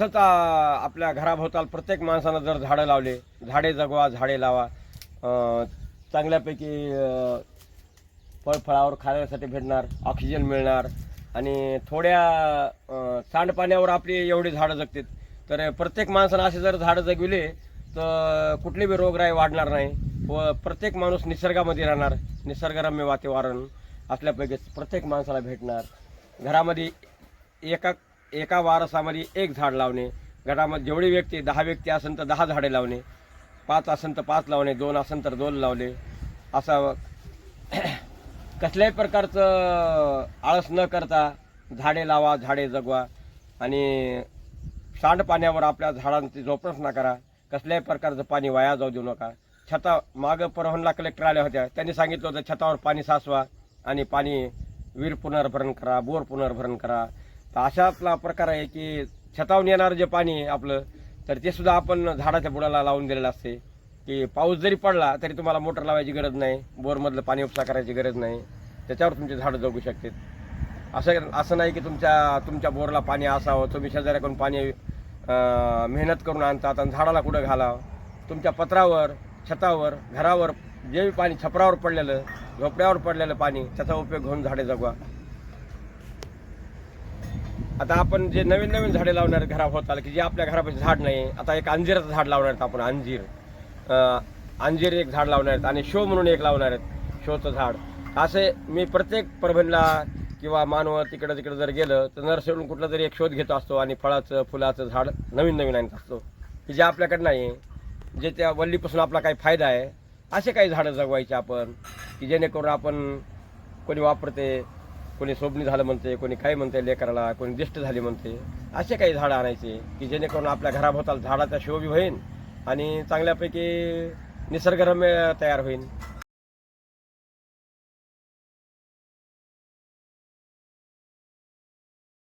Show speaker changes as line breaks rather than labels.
तसंच आपल्या घराभोवताल प्रत्येक माणसानं जर झाडं लावले झाडे जगवा झाडे लावा. चांगल्यापैकी फळफळावर खाण्यासाठी भेटणार ऑक्सिजन मिळणार. आणि थोड्या सांडपाण्यावर आपली एवढी झाडं जगतात तर प्रत्येक माणसानं असे जर झाडं जगविले तर कुठली बी रोगराई वाढणार नाही. व प्रत्येक माणूस निसर्गामध्ये राहणार निसर्गरम्य वातावरण असल्यापैकी प्रत्येक माणसाला भेटणार. घरामध्ये एका एका वारसामध्ये एक झाड लावणे गटामध्ये जेवढी व्यक्ती दहा व्यक्ती असेल तर दहा झाडे लावणे पाच असेल तर पाच लावणे दोन असेल तर दोन लावले असं कसल्याही प्रकारचं आळस न करता झाडे लावा झाडे जगवा आणि सांडपाण्यावर आपल्या झाडांची जोपासना करा कसल्याही प्रकारचं पाणी वाया जाऊ देऊ नका. छता मागं परभणला कलेक्टर आल्या होत्या त्यांनी सांगितलं होतं छतावर पाणी साचवा आणि पाणी वीर पुनर्भरण करा बोर पुनर्भरण करा. तर अशातला प्रकार आहे की छतावून येणारं जे पाणी आहे आपलं तर ते सुद्धा आपण झाडाच्या बुडाला लावून दिलेलं असते. की पाऊस जरी पडला तरी तुम्हाला मोटर लावायची गरज नाही बोरमधलं पाणी उपसा करायची गरज नाही त्याच्यावर तुमचे झाडं जगू शकतात असं असं नाही की तुमच्या तुमच्या बोरला पाणी असावं तुम्ही शेजाऱ्याकडून पाणी मेहनत करून आणतात आणि झाडाला कुठं घालावं? तुमच्या पत्रावर छतावर घरावर जे पाणी छपरावर पडलेलं झोपड्यावर पडलेलं पाणी त्याचा उपयोग घेऊन झाडे जगवा. आता आपण जे नवीन नवीन झाडे लावणार आहेत घरा होत की जे आपल्या घरापाशी झाड नाही आता एक अंजिराचं झाड लावणार आहेत आपण अंजीर. अंजीर एक झाड लावणार आहेत आणि शो म्हणून एक लावणार आहेत शोचं झाड. असे मी प्रत्येक परभणीला किंवा मानव तिकडं तिकडं जर गेलं तर नर्सरीहून कुठला तरी एक शोध घेत असतो आणि फळाचं फुलाचं झाड नवीन नवीन आणत असतो. की जे आपल्याकडे नाही जे त्या वल्लीपासून आपला काही फायदा आहे असे काही झाडं जगवायचे आपण की जेणेकरून आपण कोणी वापरते कोणी स्वप्नी झालं म्हणते कोणी काय म्हणते लेकराला कोणी दिष्ट झाली म्हणते असे काही झाडं आणायचे की जेणेकरून आपल्या घराभोवताल झाडाचा शोभी होईल आणि चांगल्यापैकी निसर्गरम्य तयार होईल